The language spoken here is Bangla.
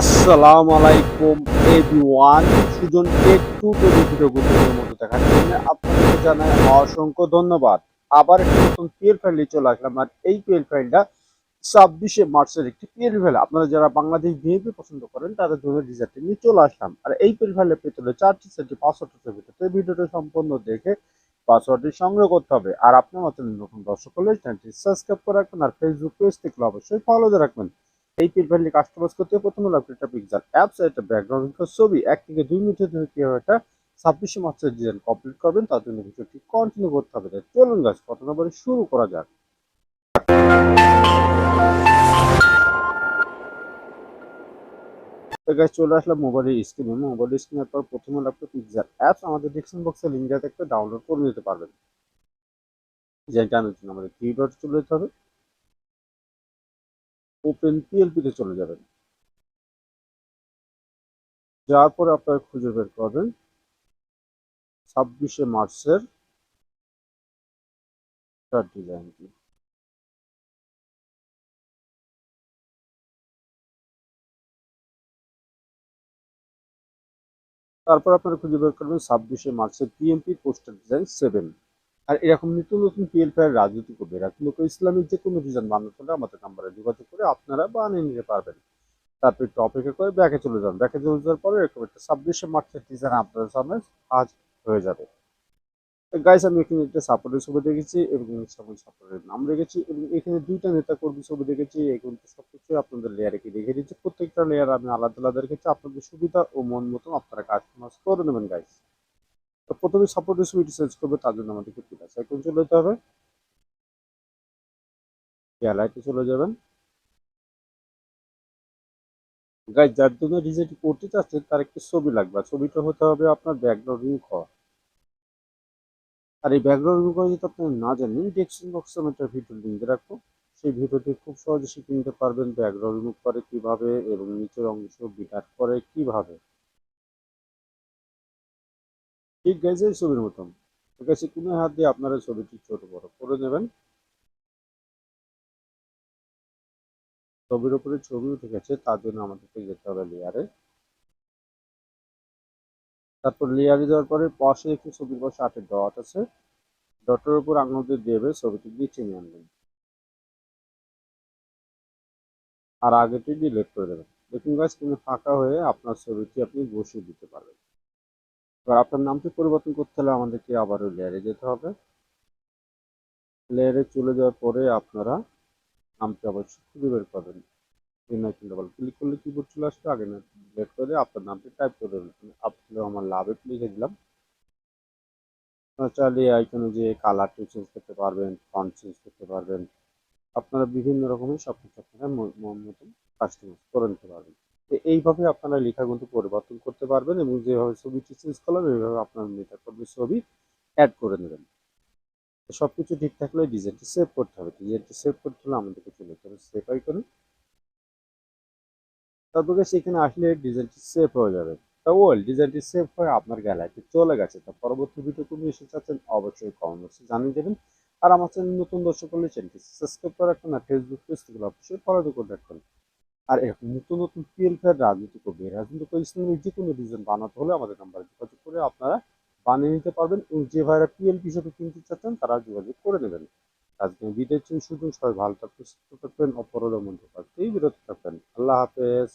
আসসালামু আলাইকুম এভরিওয়ান। সুজন টেক টু তো ভিডিও গুলোর মধ্যে দেখার জন্য আপনাদেরকে জানাই অসংখ্য ধন্যবাদ। আবার একটি নতুন পিএল ফাইল নিয়ে চলে আসলাম। আর এই পিএল ফাইলটা ছাব্বিশে মার্চের একটি পিএল ফাইল আপনারা যারা বাংলাদেশ বিএনপি পছন্দ করেন, তাদের জন্য ডিজাইনটি নিয়ে চলে আসলাম। আর এই পিএল ফাইলের পেছনে চারটি সেটি পাসওয়ার্ড ভিতরে ভিডিওটা সম্পূর্ণ দেখে পাসওয়ার্ডটি সংগ্রহ করতে হবে। আর আপনার মতন নতুন দর্শক হলে চ্যানেলটি সাবস্ক্রাইব করে রাখবেন। আর ফেসবুক পেজ থেকে অবশ্যই ফলো রাখবেন। এই পিলফাইলটি কাস্টমাইজ করতে প্রথমে লাগবে একটা পিকচার অ্যাপস একটা ব্যাকগ্রাউন্ড ছবি, এক থেকে দুই মিনিটের ধরে কীভাবে একটা ছাব্বিশে মাসের ডিজাইন কমপ্লিট করবেন, তার জন্য ভিডিওটি কন্টিনিউ করতে হবে। চলুন গাছ কত নম্বরে শুরু করা যাক। গাছ চলে আসলাম মোবাইলের স্ক্রিনে মোবাইলের স্ক্রিনের পর প্রথমে লাগবে পিকচার অ্যাপস আমাদের ডিসক্রিপশন বক্সে লিঙ্ক দেওয়া ডাউনলোড করে নিতে পারবেন। ডিজাইনটা আনার জন্য আমাদের কিবোর্ড চলে যেতে হবে। ওপেন পিএলপিতে চলে যাবেন। যাওয়ার পরে আপনারা খুঁজে বের করবেন ছাব্বিশে মার্চের ডিজাইনটি তারপর আপনারা খুঁজে বের করবেন ছাব্বিশে মার্চের পিএমপি পোস্টার ডিজাইন সেভেন আর এরকম নতুন নতুন পিএলপি এর রাজনৈতিক ও বেরাত্মক ইসলামিক যে কোনো ডিজাইন বানাতে হলে আমাদের নাম্বারে যোগাযোগ করে আপনারা বানিয়ে নিতে পারবেন। তারপর একটু অপেক্ষা করে ব্যাকে চলে যান। ব্যাকে চলে যাওয়ার পরে এরকম একটা ছাব্বিশে মার্চের ডিজাইন আপনাদের সামনে আজ হয়ে যাবে। গাইস আমি এখানে একটা সাপোর্টের ছবি দেখেছি এবং সকল সাপোর্টের নাম রেখেছি এবং এখানে দুইটা নেতা কর্মী ছবি দেখেছি। এগুলো সবকিছু আপনাদের লেয়ারে কি রেখে দিচ্ছি। প্রত্যেকটা লেয়ার আমি আলাদা আলাদা রেখেছি। আপনাদের সুবিধা ও মন মতন আপনারা কাজ করে নেবেন গাইস প্রথমে সাপোর্টের ছবিটি চেঞ্জ করবে, তার জন্য আমাদেরকে প্লাস আইকন চলে যেতে হবে। গ্যালারিতে চলে যাবেন। গাইজ যার জন্য ডিজাইনটি করতে চাচ্ছেন, তার একটি ছবি লাগবে। ছবিটা হতে হবে আপনার ব্যাকগ্রাউন্ড রিমুভ হওয়া আর এই ব্যাকগ্রাউন্ড করা যদি আপনারা না জানেন ডেসক্রিপশন বক্সে আমি একটা ভিডিও লিঙ্ক রাখব। সেই ভিডিওটি খুব সহজে শিখে নিতে পারবেন ব্যাকগ্রাউন্ড রিমুভ করে কীভাবে এবং নিচের অংশ বিটার করে কীভাবে। ঠিক গেছে এই ছবির মতন। ঠিক আছে, কোনো হাত দিয়ে আপনারা ছবিটি ছোট বড় করে নেবেন। ছবির উপরে ছবি উঠে গেছে, তার জন্য আমাদেরকে যেতে হবে লেয়ারে তারপর লেয়ারে যাওয়ার পরে পাশে একটি ছবির পাশে আটের ডট আছে। ডটের উপর আঙুল দিয়ে দেবে, ছবিটি নিচে নিয়ে আনবেন আর আগেটি ডিলিট করে দেবেন দেখুন গাছ কিন্তু ফাঁকা হয়ে আপনার ছবিটি আপনি বসিয়ে দিতে পারবেন। এবার আপনার নামটি পরিবর্তন করতে হলে আমাদেরকে আবারও লেয়ারে যেতে হবে। লেয়ারে চলে যাওয়ার পরে আপনারা নামটি অবশ্যই খুঁজে বের করবেন। ডবল ক্লিক করলে কিবোর্ড চলে আসবে, আগে না সিলেক্ট করে আপনার নামটি টাইপ করে দেবেন। আপনি আমার লাভে লিখে দিলাম। চাইলে আইকনে যে কালারটি চেঞ্জ করতে পারবেন ফন্ট চেঞ্জ করতে পারবেন। আপনারা বিভিন্ন রকমের সব কিছু আপনারা মতন কাস্টমাইজ করে নিতে পারবেন। এইভাবে আপনারা লেখাগুলো পরিবর্তন করতে পারবেন এবং যেভাবে ছবিটি চেঞ্জ করলাম এইভাবে আপনার মেটা করবে ছবি অ্যাড করে নেবেন। সব কিছু ঠিক থাকলে ডিজাইনটি সেভ করতে হবে। ডিজাইনটি সেভ করতে হলে আমাদেরকে চলে যেতে হবে সেভ আইকনে তারপরে সেখানে আসলে ডিজাইনটি সেভ হয়ে যাবে। তা ওয়েল ডিজাইনটি সেভ হয়ে আপনার গ্যালারিতে চলে গেছে। তা পরবর্তী ভিডিও কোনো এসে চাচ্ছেন, অবশ্যই কমেন্ট বক্সে জানিয়ে দেবেন। আর আমার চ্যানেল নতুন দর্শক হলে চ্যানেলটি সাবস্ক্রাইব করে রাখবেন আর ফেসবুক পেজ থেকে অবশ্যই ফলো করে রাখবেন আর এরকম নতুন নতুন পিএলফের ফেয়ার রাজনীতি করবে রাজনীতি করে ইসলামিক যে কোনো রিজন বানাতে হলে আমাদের নাম্বারে যোগাযোগ করে আপনারা বানিয়ে নিতে পারবেন। এবং যে ভাইরা পিএল হিসেবে কিনতে চাচ্ছেন, তারা যোগাযোগ করে নেবেন। আজকে বিদায় শুধু সবাই ভালো থাকবেন, সুস্থ থাকবেন, অপরাধ এই বিরত থাকবেন। আল্লাহ হাফেজ।